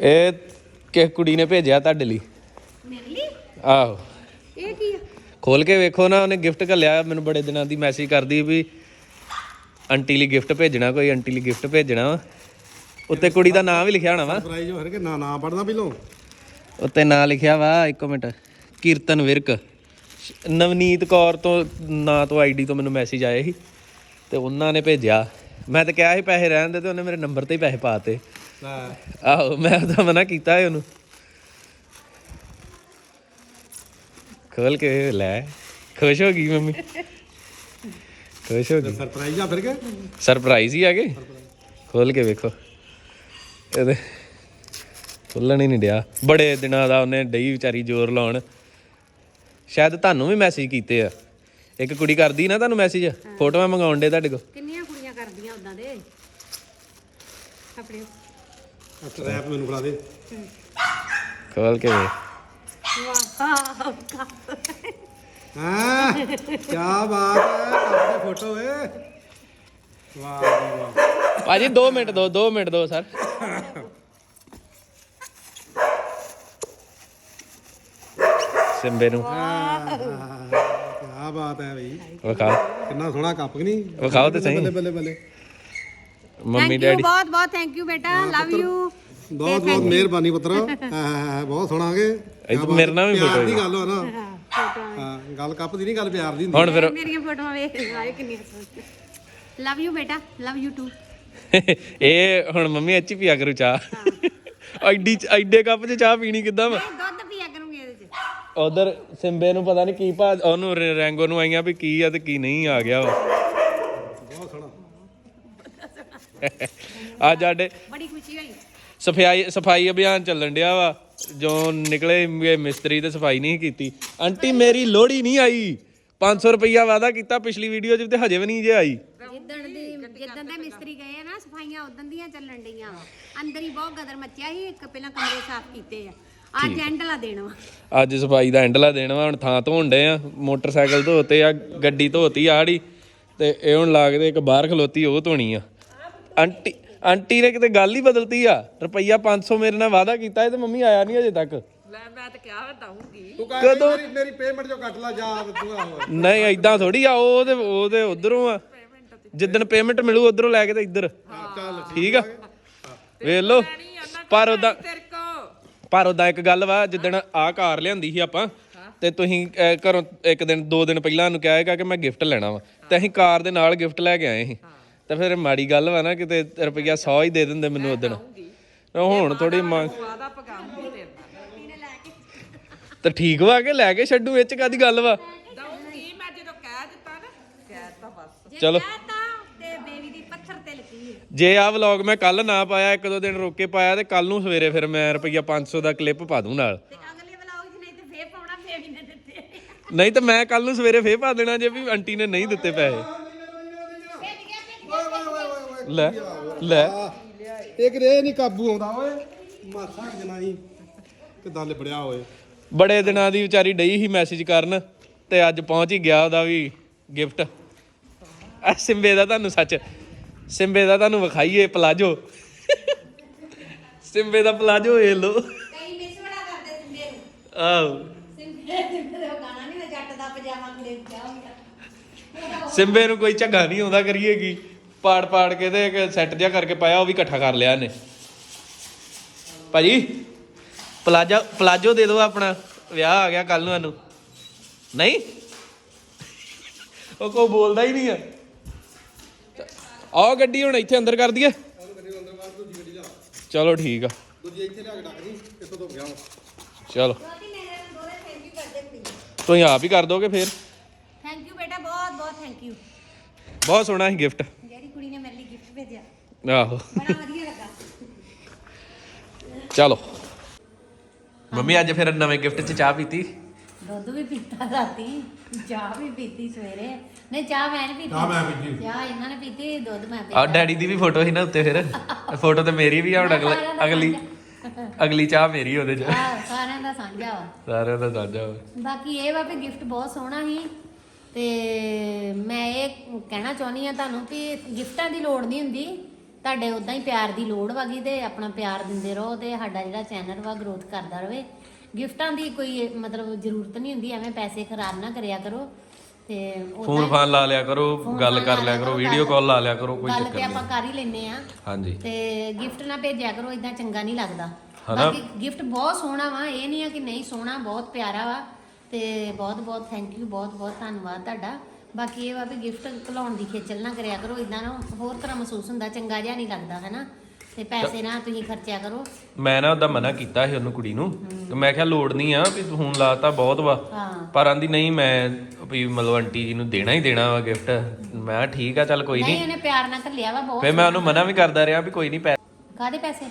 ਇਹ ਕਿਸ ਕੁੜੀ ਨੇ ਭੇਜਿਆ ਤੁਹਾਡੇ ਲਈ? ਮੇਰੇ ਲਈ? ਆਹੋ। ਇਹ ਕੀ ਆ? ਖੋਲ ਕੇ ਵੇਖੋ ਨਾ ਉਹਨੇ ਗਿਫਟ ਘੱਲਿਆ ਮੈਨੂੰ ਬੜੇ ਦਿਨਾਂ ਦੀ ਮੈਸੇਜ ਕਰਦੀ ਵੀ ਆਂਟੀ ਲਈ ਗਿਫਟ ਭੇਜਣਾ ਕੋਈ ਆਂਟੀ ਲਈ ਗਿਫਟ ਭੇਜਣਾ ਵਾ। ਉੱਤੇ ਕੁੜੀ ਦਾ ਨਾਮ ਵੀ ਲਿਖਿਆ ਹੋਣਾ ਵਾ। ਪ੍ਰਾਈਜ਼ ਹੋ ਕੇ ਨਾ ਨਾ ਪੜਨਾ ਪਹਿਲੋਂ? ਉੱਤੇ ਨਾਂ ਲਿਖਿਆ ਵਾ ਇੱਕ ਮਿੰਟ। ਕੀਰਤਨ ਵਿਰਕ। ਨਵਨੀਤ ਕੌਰ ਤੋਂ ਨਾਂ ਤੋਂ ਆਈਡੀ ਤੋਂ ਮੈਨੂੰ ਮੈਸੇਜ ਆਇਆ ਸੀ ਤੇ ਉਹਨਾਂ ਨੇ ਭੇਜਿਆ। ਮੈਂ ਤਾਂ ਕਿਹਾ ਸੀ ਪੈਸੇ ਰਹਿਣ ਦੇ ਤੇ ਉਹਨੇ ਮੇਰੇ ਨੰਬਰ ਤੇ ਹੀ ਪੈਸੇ ਪਾਤੇ ਆਹੋ। ਮੈਂ ਤਾਂ ਮਨਾ ਕੀਤਾ ਉਹਨੂੰ। ਖੋਲ ਕੇ ਲੈ। ਖੁਸ਼ ਹੋ ਗਈ ਮੰਮੀ। ਖੁਸ਼ ਹੋ ਗਈ। ਸਰਪ੍ਰਾਈਜ਼ ਆ ਫਿਰ ਕੇ? ਸਰਪ੍ਰਾਈਜ਼ ਹੀ ਆ ਗਏ। ਖੋਲ ਕੇ ਵੇਖੋ। ਇਹਦੇ ਖੁੱਲਣ ਹੀ ਨਹੀਂ ਡਿਆ। ਬੜੇ ਦਿਨਾਂ ਦਾ ਉਹਨੇ ਡਈ ਵਿਚਾਰੀ ਜ਼ੋਰ ਲਾਉਣ। ਸ਼ਾਇਦ ਤੁਹਾਨੂੰ ਵੀ ਮੈਸੇਜ ਕੀਤੇ ਆ। ਇੱਕ ਕੁੜੀ ਕਰਦੀ ਨਾ ਤੁਹਾਨੂੰ ਮੈਸੇਜ ਫੋਟੋਆਂ ਮੰਗਾਉਣ ਦੇ ਤੁਹਾਡੇ ਕੋਲ। ਕਿੰਨੀਆਂ ਕੁੜੀਆਂ ਕਰਦੀਆਂ ਉਦਾਂ ਦੇ? ਆਪਣੇ ਟਰੈਪ ਮੈਨੂੰ ਫੜਾ ਦੇ। ਖੋਲ ਕੇ ਵੇਖ। ਵਾਹ ਹਾਂ? ਕੀ ਬਾਤ ਹੈ ਆਪਣੀ ਫੋਟੋ ਏ। ਵਾਹ ਜੀ ਵਾਹ। ਭਾਜੀ 2 ਮਿੰਟ ਦੋ 2 ਮਿੰਟ ਦੋ ਸਰ। ਸਿੰਬੇ ਨੂੰ। ਕੀ ਬਾਤ ਹੈ ਬਈ। ਵਿਖਾਓ। ਕਿੰਨਾ ਸੋਹਣਾ ਕੱਪ ਕਿ ਨਹੀਂ? ਵਿਖਾਓ ਤੇ ਸਹੀ। ਬੱਲੇ ਬੱਲੇ ਬੱਲੇ। Mummy daddy. ਬਹੁਤ ਬਹੁਤ ਥੈਂਕ ਯੂ ਬੇਟਾ ਲਵ ਯੂ ਬਹੁਤ ਬਹੁਤ ਮਿਹਰਬਾਨੀ ਪੁੱਤਰ। ਹਾਂ, ਹਾਂ, ਹਾਂ, ਬਹੁਤ ਸੋਹਣਾ ਕੇ। ਇਹ ਤਾਂ ਮੇਰੇ ਨਾਲ ਵੀ photo ਦੀ। ਗੱਲ ਹੋ ਨਾ। ਹਾਂ ਗੱਲ ਕੱਪ ਦੀ ਨਹੀਂ ਗੱਲ ਪਿਆਰ ਦੀ ਹੁੰਦੀ। ਹੁਣ ਫਿਰ ਮੇਰੀਆਂ ਫੋਟੋਆਂ ਵੇਖ ਆਏ ਕਿੰਨੀਆਂ ਸੋਹਣੀਆਂ। ਲਵ ਯੂ ਬੇਟਾ ਲਵ ਯੂ ਟੂ ਇਹ ਹੁਣ ਮੰਮੀ ਐਚ ਪੀਆ ਕਰੂ ਚਾਹ। ਐਡੀ ਐਡੇ ਕੱਪ 'ਚ ਚਾਹ ਪੀਣੀ ਕਿੱਦਾਂ ਵਾ? ਦੁੱਧ ਪੀਆ ਕਰੂੰਗੀ ਇਹਦੇ ਚ। ਉਧਰ ਸਿੰਬੇ ਨੂੰ ਪਤਾ ਨਹੀਂ ਕੀ ਭਾ ਉਹਨੂੰ ਰੈਂਗੋ ਨੂੰ ਆਈਆਂ ਵੀ ਕੀ ਆ ਤੇ ਕੀ ਨਹੀਂ ਆ ਗਿਆ ਵਾ ਬਹੁਤ ਸੋਹਣਾ ਅੱਜ ਸਾਡੇ ਬੜੀ ਖੁਸ਼ੀ ਹੋਈ। ਸਫ਼ਾਈ ਸਫ਼ਾਈ ਅਭਿਆਨ ਚੱਲਣ ਡਿਆ ਵਾ। ਜੋ ਨਿਕਲੇ ਇਹ ਮਿਸਤਰੀ ਤੇ ਸਫ਼ਾਈ ਨਹੀਂ ਕੀਤੀ। ਆਂਟੀ ਮੇਰੀ ਲੋੜੀ ਨਹੀਂ ਆਈ। 500 ਰੁਪਈਆ ਵਾਦਾ ਕੀਤਾ ਪਿਛਲੀ ਵੀਡੀਓ 'ਚ ਤੇ ਹਜੇ ਵੀ ਨਹੀਂ ਜੇ ਆਈ। ਜਿੱਦਣ ਦੀ ਜਿੱਦਣ ਦੇ ਮਿਸਤਰੀ ਗਏ ਆ ਨਾ ਸਫਾਈਆਂ ਉਦੋਂ ਦੀਆਂ ਚੱਲਣ ਡਈਆਂ ਵਾ। ਅੰਦਰ ਹੀ ਬਹੁਤ ਗਦਰ ਮੱਚਿਆ ਸੀ ਇੱਕ ਪਹਿਲਾਂ ਕਮਰੇ ਸਾਫ਼ ਕੀਤੇ ਆ। ਅੱਜ ਐਂਡਲਾ ਦੇਣਾ ਵਾ। ਅੱਜ ਸਫ਼ਾਈ ਦਾ ਐਂਡਲਾ ਦੇਣਾ ਵਾ ਹੁਣ ਥਾਂ ਧੋਣ ਡੇ ਆ। ਮੋਟਰਸਾਈਕਲ ਧੋਤੇ ਆ ਗੱਡੀ ਧੋਤੀ ਆੜੀ ਤੇ ਇਹ ਹੁਣ ਲੱਗਦੇ ਇੱਕ ਬਾਹਰ ਖਲੋਤੀ ਉਹ ਧੋਣੀ ਆ। ਆਂਟੀ ਆਂਟੀ ਨੇ ਕਿਤੇ ਗੱਲ ਹੀ ਬਦਲਤੀ ਆ। ਰੁਪਈਆ 500 ਮੇਰੇ ਨਾਲ ਵਾਦਾ ਕੀਤਾ ਤੇ ਮੰਮੀ ਆਇਆ ਨਹੀਂ ਅਜੇ ਤੱਕ। ਤੂੰ ਕਹਿ ਕਦੋਂ? ਮੇਰੀ ਮੇਰੀ ਪੇਮੈਂਟ ਜੋ ਕੱਟ ਲਾ ਜਾ ਤੂੰ ਆਹੋ ਨਹੀਂ ਐਦਾਂ ਥੋੜੀ ਆ ਉਹ ਤੇ ਉਹ ਤੇ ਉਧਰੋਂ ਆ। ਜਿੱਦਣ ਪੇਮੈਂਟ ਮਿਲੂ ਉਧਰੋਂ ਲੈ ਕੇ ਤੇ ਇੱਧਰ। ਚੱਲ ਠੀਕ ਆ? ਵੇਖ ਲਓ ਪਰ ਉਦਾਂ ਪਰ ਉਦਾਂ ਇੱਕ ਗੱਲ ਵਾ ਜਿੱਦਣ ਆ ਕਾਰ ਲਿਆਂਦੀ ਸੀ ਆਪਾਂ ਤੇ ਤੁਸੀਂ ਅਹ, ਘਰੋਂ ਇੱਕ ਦਿਨ ਦੋ ਦਿਨ ਪਹਿਲਾਂ ਨੂੰ ਕਿਹਾ ਹੈਗਾ ਕਿ ਮੈਂ ਗਿਫਟ ਲੈਣਾ ਵਾ। ਤੇ ਅਸੀਂ ਕਾਰ ਦੇ ਨਾਲ ਗਿਫਟ ਲੈ ਕੇ ਆਏ ਸੀ। ਤੇ ਫਿਰ ਮਾੜੀ ਗੱਲ ਵਾ ਨਾ ਕਿਤੇ ਰੁਪਈਆ 100 ਹੀ ਦੇ ਦਿੰਦੇ ਮੈਨੂੰ ਉਦਣ ਹੁਣ ਥੋੜੀ ਮੰਗ ਤੇ ਠੀਕ ਵਾ ਕਿ ਲੈ ਕੇ ਛੱਡੂ ਵਿੱਚ ਕਾਦੀ ਗੱਲ ਵਾ? ਚਲੋ। ਤਾਂ ਤੇ ਬੇਬੀ ਦੀ ਪੱਥਰ ਤੇ ਲੱਗੀ ਹੈ ਜੇ ਆ ਵਲੌਗ ਮੈਂ ਕੱਲ ਨਾ ਪਾਇਆ ਇੱਕ ਦੋ ਦਿਨ ਰੋਕ ਕੇ ਪਾਇਆ ਤੇ ਕੱਲ ਨੂੰ ਸਵੇਰੇ ਫਿਰ ਮੈਂ ਰੁਪਈਆ 500 ਦਾ ਕਲਿੱਪ ਪਾ ਦੂੰ ਨਾਲ। ਤੇ ਅਗਲੇ ਵਲੌਗ 'ਚ ਨਹੀਂ ਤੇ ਫੇਰ ਪਾਉਣਾ ਫੇਰ ਵੀ ਨੇ ਦਿੱਤੇ। ਨਹੀਂ ਤਾਂ ਮੈਂ ਕੱਲ ਨੂੰ ਸਵੇਰੇ ਫੇਰ ਪਾ ਦੇਣਾ ਜੇ ਵੀ ਆਂਟੀ ਨੇ ਨਹੀਂ ਦਿੱਤੇ ਪੈਸੇ। ਲੈ ਲੈ। ਇੱਕ ਰੇ ਨਹੀਂ ਕਾਬੂ ਆਉਂਦਾ ਓਏ। ਮਾਸਾ ਜਨਾਈ ਕਿਦਾਂ ਲਿਬੜਿਆ ਓਏ। ਬੜੇ ਦਿਨਾਂ ਦੀ ਵਿਚਾਰੀ ਡਈ ਸੀ ਮੈਸੇਜ ਕਰਨ ਤੇ ਅੱਜ ਪਹੁੰਚ ਹੀ ਗਿਆ ਉਹਦਾ ਵੀ ਗਿਫਟ ਆ ਸਿੰਬੇ ਦਾ ਤੁਹਾਨੂੰ ਸੱਚ ਸਿੰਬੇ ਦਾ ਤੁਹਾਨੂੰ ਵਿਖਾਈਏ ਪਲਾਜੋ ਸਿੰਬੇ ਦਾ ਪਲਾਜੋ ਇਹ ਲੋ ਕਈ ਮਿਸ ਬੜਾ ਕਰਦੇ ਸਿੰਬੇ ਨੂੰ। ਆਹੋ। ਸਿੰਬੇ ਸਿੰਬੇ ਦਾ ਗਾਣਾ ਨਹੀਂ ਜੱਟ ਦਾ ਪਜਾਮਾ ਕਲੇਪ ਜਾਊਗਾ ਸਿੰਬੇ ਨੂੰ ਕੋਈ ਝੱਗਾ ਨਹੀਂ ਆਉਂਦਾ ਕਰੀਏ ਕੀ? ਪਾੜ ਪਾੜ ਕੇ ਤੇ ਇੱਕ ਸੈੱਟ ਜਿਹਾ ਕਰਕੇ ਪਾਇਆ ਉਹ ਵੀ ਇਕੱਠਾ ਕਰ ਲਿਆ ਇਹਨੇ। ਭਾਜੀ ਪਲਾਜਾ ਪਲਾਜੋ ਦੇ ਦਿਓ ਆਪਣਾ। ਵਿਆਹ ਆ ਗਿਆ ਕੱਲ ਨੂੰ ਇਹਨੂੰ। ਨਹੀਂ? ਉਹ ਕੋ ਬੋਲਦਾ ਹੀ ਨਹੀਂ ਆ। ਆਹ ਗੱਡੀ ਹੁਣ ਇੱਥੇ ਅੰਦਰ ਕਰ ਦਈਏ। ਚਲੋ ਠੀਕ ਆ। ਦੂਜੀ ਇੱਥੇ ਲਿਆ ਕੇ ਡੱਕ ਦੀ ਕਿੱਥੋਂ ਤੋਂ ਗਿਆ ਵਾ ਚਲੋ। ਤੁਸੀਂ ਆਪ ਹੀ ਕਰ ਦੋਗੇ ਫੇਰ। ਥੈਂਕ ਯੂ ਬੇਟਾ ਬਹੁਤ ਬਹੁਤ ਥੈਂਕ ਯੂ ਬਹੁਤ ਸੋਹਣਾ ਸੀ ਗਿਫਟ ਜਿਹੜੀ ਕੁੜੀ ਨੇ ਮੇਰੇ ਲਈ ਗਿਫਟ ਭੇਜਿਆ ਆਹੋ। ਬੜਾ ਵਧੀਆ ਲੱਗਾ। ਚਲੋ। ਮੰਮੀ ਅੱਜ ਫਿਰ ਨਵੇਂ ਗਿਫਟ 'ਚ ਚਾਹ ਪੀਤੀ? ਦੁੱਧ ਵੀ ਪੀਤਾ ਰਾਤੀ ਚਾਹ ਵੀ ਪੀਤੀ ਸਵੇਰੇ। ਨਹੀਂ ਚਾਹ ਮੈਂ ਨਹੀਂ ਪੀਤੀ। ਚਾਹ ਮੈਂ ਪੀਤੀ। ਚਾਹ ਇਹਨਾਂ ਨੇ ਪੀਤੀ ਦੁੱਧ ਮੈਂ ਆ ਪੀਤਾ ਡੈਡੀ ਦੀ ਵੀ ਫੋਟੋ ਸੀ ਨਾ ਉੱਤੇ ਫਿਰ। ਫੋਟੋ ਤੇ ਮੇਰੀ ਵੀ ਆ ਹੁਣ ਅਗਲਾ ਅਗਲੀ ਅਗਲੀ ਚਾਹ ਮੇਰੀ ਉਹਦੇ 'ਚ। ਆਹ, ਸਾਰਿਆਂ ਦਾ ਸਾਂਝਾ ਵਾ। ਸਾਰਿਆਂ ਦਾ ਸਾਂਝਾ ਵਾ। ਬਾਕੀ ਇਹ ਵਾ ਵੀ ਗਿਫਟ ਬਹੁਤ ਸੋਹਣਾ ਸੀ। ਤੇ ਮੈਂ ਇਹ ਕਹਿਣਾ ਚਾਹੁੰਦੀ ਆ ਤੁਹਾਨੂੰ ਕਿ ਗਿਫਟਾਂ ਦੀ ਲੋੜ ਨਹੀਂ ਹੁੰਦੀ। ਤੁਹਾਡੇ ਉਦਾਂ ਹੀ ਪਿਆਰ ਦੀ ਲੋੜ ਵਾਗੀ ਤੇ ਆਪਣਾ ਪਿਆਰ ਦਿੰਦੇ ਰਹੋ ਤੇ ਸਾਡਾ ਜਿਹੜਾ ਚੈਨਲ ਵਾ ਗਰੋਥ ਕਰਦਾ ਰਵੇ। ਗਿਫਟਾਂ ਦੀ ਕੋਈ ਮਤਲਬ ਜ਼ਰੂਰਤ ਨਹੀਂ ਹੁੰਦੀ ਐਵੇਂ ਪੈਸੇ ਖਰਾਬ ਨਾ ਕਰਿਆ ਕਰੋ ਤੇ ਫੋਨ ਫਾਨ ਲਾ ਲਿਆ ਕਰੋ ਗੱਲ ਕਰ ਲਿਆ ਕਰੋ ਵੀਡੀਓ ਕਾਲ ਲਾ ਲਿਆ ਕਰੋ ਕੋਈ ਗੱਲ ਚੱਕਰ ਤੇ ਨਹੀਂ। ਆਪਾਂ ਕਰ ਹੀ ਲੈਨੇ ਆ ਹਾਂਜੀ। ਤੇ ਗਿਫਟ ਨਾ ਭੇਜਿਆ ਕਰੋ ਇਦਾਂ ਚੰਗਾ ਨਹੀਂ ਲੱਗਦਾ? ਬਾਕੀ ਗਿਫਟ ਬਹੁਤ ਸੋਹਣਾ ਵਾ ਇਹ ਨਹੀਂ ਆ ਕਿ ਨਹੀਂ ਸੋਹਣਾ ਬਹੁਤ ਪਿਆਰਾ ਵਾ। ਤੇ ਬਹੁਤ ਬਹੁਤ ਥੈਂਕ ਯੂ ਬਹੁਤ ਬਹੁਤ ਧੰਨਵਾਦ ਤੁਹਾਡਾ। ਬਾਕੀ ਇਹ ਵਾ ਵੀ ਗਿਫਟ ਘਲਾਉਣ ਦੀ ਖੇਚਲ ਨਾ ਕਰਿਆ ਕਰੋ ਇਦਾਂ ਨਾ ਹੋਰ ਤਰ੍ਹਾਂ ਮਹਿਸੂਸ ਹੁੰਦਾ ਚੰਗਾ ਜਿਹਾ ਨਹੀਂ ਲੱਗਦਾ ਹੈਨਾ? ਤੇ ਪੈਸੇ ਨਾ ਤੁਸੀਂ ਖਰਚਿਆ ਕਰੋ। ਮੈਂ ਨਾ ਉਹਦਾ ਮਨਾ ਕੀਤਾ ਸੀ ਉਹਨੂੰ ਕੁੜੀ ਨੂੰ ਤੇ ਮੈਂ ਕਿਹਾ ਲੋੜ ਨਹੀਂ ਆ ਵੀ ਤੂੰ ਹੁਣ ਲਾਤਾ ਬਹੁਤ ਵਾ। ਪਰ ਆਂਦੀ ਨਹੀਂ ਮੈਂ ਵੀ ਮਤਲਬ ਆਂਟੀ ਜੀ ਨੂੰ ਦੇਣਾ ਹੀ ਦੇਣਾ ਵਾ ਗਿਫਟ ਮੈਂ ਠੀਕ ਆ ਚੱਲ ਕੋਈ ਨਹੀਂ ਨਹੀਂ। ਪਿਆਰ ਨਾਲ ਘੱਲਿਆ ਵਾ ਬਹੁਤ। ਫੇ ਮੈਂ ਉਹਨੂੰ ਮਨਾ ਵੀ ਕਰਦਾ ਰਿਹਾ ਵੀ ਕੋਈ ਨਹੀਂ ਪੈ ਕਾਦੇ ਪੈਸੇ?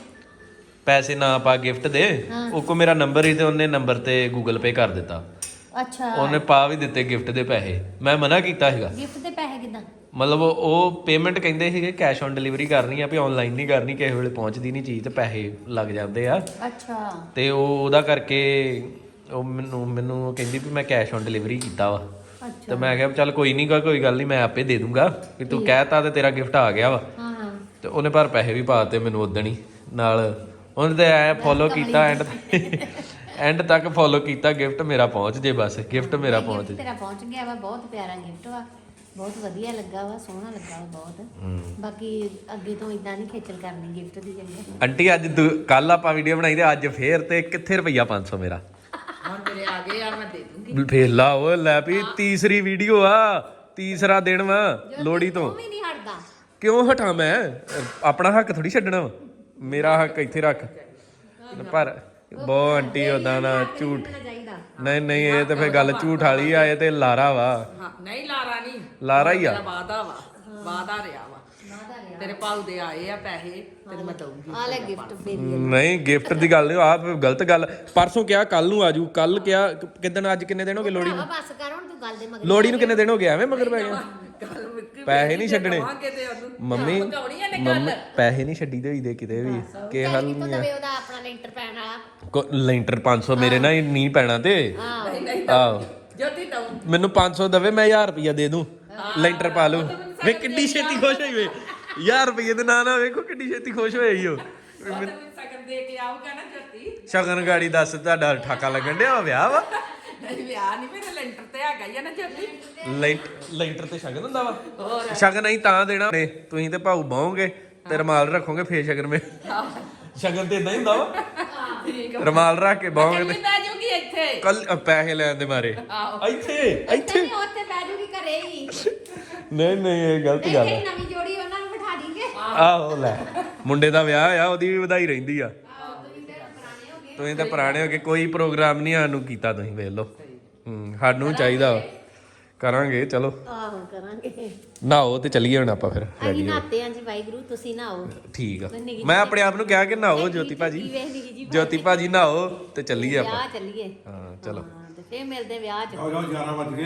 ਪੈਸੇ ਨਾ ਪਾ ਗਿਫਟ ਦੇ। ਉਹ ਕੋ ਮੇਰਾ ਨੰਬਰ ਹੀ ਤੇ ਉਹਨੇ ਨੰਬਰ ਤੇ ਗੂਗਲ ਪੇ ਕਰ ਦਿੱਤਾ। ਅੱਛਾ। ਉਹਨੇ ਪਾ ਵੀ ਦਿੱਤੇ ਗਿਫਟ ਦੇ ਪੈਸੇ। ਮੈਂ ਮਨਾ ਕੀਤਾ ਸੀਗਾ। ਗਿਫਟ ਦੇ ਪੈਸੇ ਕਿਦਾਂ? ਮਤਲਬ ਉਹ ਪੇਮੈਂਟ ਕਹਿੰਦੇ ਸੀਗੇ ਕੈਸ਼ ਔਨ ਡਿਲੀਵਰੀ ਕਰਨੀ ਆ ਵੀ ਆਨਲਾਈਨ ਨਹੀਂ ਕਰਨੀ ਕਿਸੇ ਵੇਲੇ ਪਹੁੰਚਦੀ ਨਹੀਂ ਚੀਜ਼ ਤੇ ਪੈਸੇ ਲੱਗ ਜਾਂਦੇ ਆ। ਅੱਛਾ। ਤੇ ਉਹ ਉਹਦਾ ਕਰਕੇ ਉਹ ਮੈਨੂੰ ਮੈਨੂੰ ਕਹਿੰਦੀ ਵੀ ਮੈਂ ਕੈਸ਼ ਔਨ ਡਿਲੀਵਰੀ ਕੀਤਾ ਵਾ। ਅੱਛਾ। ਤੇ ਮੈਂ ਕਿਹਾ ਚੱਲ ਕੋਈ ਨਹੀਂ ਗਾ ਕੋਈ ਗੱਲ ਨਹੀਂ ਮੈਂ ਆਪੇ ਦੇ ਦੂੰਗਾ। ਵੀ ਤੂੰ ਕਹਿਤਾ ਤੇ ਤੇਰਾ ਗਿਫਟ ਆ ਗਿਆ ਵਾ। ਹਾਂ ਹਾਂ। ਤੇ ਉਹਨੇ ਪਰ ਪੈਸੇ ਵੀ ਪਾਤੇ ਮੈਨੂੰ ਉਦਣ ਹੀ। ਨਾਲ ਉਹਨੇ ਤੇ ਐ ਫੋਲੋ ਕੀਤਾ ਐਂਡ ਐਂਡ ਤੱਕ ਫੋਲੋ ਕੀਤਾ ਗਿਫਟ ਮੇਰਾ ਪਹੁੰਚ ਜੇ ਬਸ ਗਿਫਟ ਮੇਰਾ ਪਹੁੰਚ ਜੇ। ਤੇਰਾ ਪਹੁੰਚ ਗਿਆ ਵਾ ਬਹੁਤ ਪਿਆਰਾ ਗਿਫਟ ਵਾ ਬਹੁਤ ਵਧੀਆ ਲੱਗਾ ਵਾ ਸੋਹਣਾ ਲੱਗਾ ਵਾ ਬਹੁਤ। ਬਾਕੀ ਅੱਗੇ ਤੋਂ ਇਦਾਂ ਨਹੀਂ ਖੇਚਲ ਕਰਨੀ ਗਿਫਟ ਦੀ ਚੰਗੀ। ਆਂਟੀ ਅੱਜ ਕੱਲ ਆਪਾਂ ਵੀਡੀਓ ਬਣਾਈ ਤੇ ਅੱਜ ਫੇਰ ਤੇ ਕਿੱਥੇ ਰੁਪਈਆ 500 ਮੇਰਾ? ਹੁਣ ਮੇਰੇ ਆ ਗਏ ਆ ਮੈਂ ਦੇ ਦੂੰਗੀ। ਫੇਰ ਲਾ ਉਹ ਲੈ ਵੀ ਤੀਸਰੀ ਵੀਡੀਓ ਆ ਤੀਸਰਾ ਦਿਨ ਵਾ ਲੋੜੀ ਤੋਂ ਵੀ ਨਹੀਂ ਹਟਦਾ? ਕਿਉਂ ਹਟਾਂ ਮੈਂ? ਆਪਣਾ ਹੱਕ ਥੋੜੀ ਛੱਡਣਾ ਵਾ। ਮੇਰਾ ਹੱਕ ਇੱਥੇ ਰੱਖ। ਪਰ ਬਹੁਤ ਆਂਟੀ ਉਹਦਾ ਨਾ ਝੂਠ। ਚਾਹੀਦਾ। ਨਹੀਂ ਨਹੀਂ ਇਹ ਤੇ ਫੇਰ ਗੱਲ ਝੂਠ ਵਾਲੀ ਆ ਇਹ ਤੇ ਲਾਰਾ ਵਾ। ਹਾਂ ਨਹੀਂ ਲਾਰਾ ਨਹੀਂ। ਲਾਰਾ ਹੀ ਆ। ਵਾਦਾ ਵਾ ਵਾਦਾ ਰਿਹਾ ਵਾ। ਤੇਰੇ ਪਾਉ ਦੇ ਆਏ ਆ ਪੈਸੇ ਤੈਨੂੰ ਮੈਂ ਦਊਂਗੀ ਆ ਲੈ ਗਿਫਟ ਫੇਰ ਨਹੀਂ ਗਿਫਟ ਦੀ ਗੱਲ ਨਹੀਂ ਆ ਗਲਤ ਗੱਲ। ਪਰਸੋਂ ਕਿਹਾ ਕੱਲ ਨੂੰ ਆਜੂ ਕੱਲ ਕਿਹਾ ਕਿਦਣ ਅੱਜ ਕਿੰਨੇ ਦਿਨ ਹੋ ਗਏ ਲੋੜੀ ਨੂੰ? ਬਸ ਕਰ ਹੁਣ ਤੂੰ ਗੱਲ ਦੇ ਮਗਰ ਲੋੜੀ ਨੂੰ ਕਿੰਨੇ ਦਿਨ ਹੋ ਗਏ ਐਵੇਂ ਮਗਰ ਪੈ ਗਿਆ ਗੱਲ ਪੈਸੇ ਨਹੀਂ ਛੱਡਣੇ। ਕਹਾਂਗੇ ਤੇ ਉਹਨੂੰ ਮੰਮੀ ਪਕਾਉਣੀ ਆ ਨੇ ਮੰਮੀ ਪੈਸੇ ਨਹੀਂ ਛੱਡੀ ਦੇ ਹੋਈਦੇ ਕਿਤੇ ਵੀ। ਕਿ ਹਲ ਉਹਦਾ ਆਪਣਾ ਲੈਂਟਰ ਪੈਣ ਵਾਲਾ। ਕੋ- ਲੈਂਟਰ 500 ਮੇਰੇ ਨਾਲ ਹੀ ਨਹੀਂ ਪੈਣਾ ਤੇ। ਨਹੀਂ ਨਹੀਂ ਆਹੋ। ਜੋਤੀ ਦਊਂ। ਮੈਨੂੰ 500 ਦਵੇ ਮੈਂ 1000 ਰੁਪਿਆ ਦੇ ਦੂੰ। ਲੈਂਟਰ ਪਾ ਲੂ ਵੇ ਕਿੱਡੀ ਛੇਤੀ ਖੁਸ਼ ਹੋਈ ਵੇ। 1000 ਰੁਪਏ ਦੇ ਨਾਂ ਨਾ ਵੇਖੋ ਕਿੱਡੀ ਛੇਤੀ ਖੁਸ਼ ਹੋਈ ਈ ਉਹ। ਉਹ ਤਾਂ ਮੈਨੂੰ ਸਗਨ ਦੇ ਕੇ ਆਊਗਾ ਨਾ ਜੋਤੀ ਸ਼ਗਨ ਗਾੜੀ ਦੱਸ ਤੁਹਾਡਾ ਠਾਕਾ ਲੱਗਣ ਡਿਆ ਵਾ ਵਿਆਹ ਵਾ। ਨਹੀਂ ਵਿਆਹ ਨਹੀਂ ਮੇਰੇ ਲੈਂਟਰ ਤੇ ਹੈਗਾ ਹੀ ਆ ਨਾ ਜੋਤੀ ਲੈਂਟ ਲੈਂਟਰ ਤੇ ਸ਼ਗਨ ਹੁੰਦਾ ਵਾ? ਸ਼ਗਨ ਨਹੀਂ ਤਾਂ ਦੇਣਾ ਨੇ ਤੁਸੀਂ ਤੇ ਭਾਊ ਬਾਹੋਗੇ ਤੇ ਰਮਾਲ ਰੱਖੋਗੇ ਫੇਰ ਸ਼ਗਨ ਮੇ। ਸ਼ਗਨ ਤੇ ਇਦਾਂ ਹੀ ਹੁੰਦਾ ਵਾ? ਠੀਕ ਰਮਾਲ ਰੱਖ ਕੇ ਬਾਹੋਗੇ ਕਿੰਨੀ ਤੇ ਪੈ ਜਾਊਗੀ ਇੱਥੇ। ਕੱਲ ਪੈਸੇ ਲੈਣ ਦੇ ਮਾਰੇ। ਆਹੋ। ਇੱਥੇ ਇੱਥੇ। ਨਹੀਂ ਉੱਥੇ ਬਹਿ ਜੂਗੀ ਘਰੇ ਹੀ। ਨਹੀਂ ਨਹੀਂ ਇਹ ਗਲਤ ਗੱਲ ਇਹ ਆ। ਨਵੀਂ ਜੋੜੀ ਉਹਨਾਂ ਨੂੰ ਬਿਠਾ ਦੀਂਗੇ ਆਹੋ ਲੈ। ਮੁੰਡੇ ਦਾ ਵਿਆਹ ਆ ਉਹਦੀ ਵੀ ਵਧਾਈ ਰਹਿੰਦੀ ਆ। ਤੁਸੀਂ ਤਾਂ ਪੁਰਾਣੇ ਹੋ ਗਏ ਕੋਈ ਪ੍ਰੋਗਰਾਮ ਨਹੀਂ ਸਾਨੂੰ ਕੀਤਾ ਤੁਸੀਂ ਵੇਖ ਲਓ। ਹੂੰ ਸਾਨੂੰ ਚਾਹੀਦਾ ਵਾ। ਕਰਾਂਗੇ ਚਲੋ। ਆਹੋ ਕਰਾਂਗੇ। ਨਹਾਓ ਤੇ ਚੱਲੀਏ ਹੁਣ ਆਪਾਂ ਫਿਰ ਅਸੀਂ ready ਹੋ। ਨਾਤੇ ਆਂ ਜੀ ਵਾਹਿਗੁਰੂ ਤੁਸੀਂ ਨਾਓ ਠੀਕ ਆ। ਮੈਂ ਆਪਣੇ ਆਪ ਨੂੰ ਕਿਹਾ ਕਿ ਨਹਾਓ ਜੋਤੀ ਭਾਜੀ। ਜੋਤੀ ਭਾਜੀ ਨਹਾਓ ਤੇ ਚੱਲੀਏ ਆਪਾਂ। ਵਿਆਹ ਚੱਲੀਏ। ਹਾਂ ਚਲੋ। ਹਾਂ ਤੇ ਫੇਰ ਮਿਲਦੇ ਵਿਆਹ 'ਚ। ਜਾਓ ਜਾਓ 11 ਵਜ ਗਏ।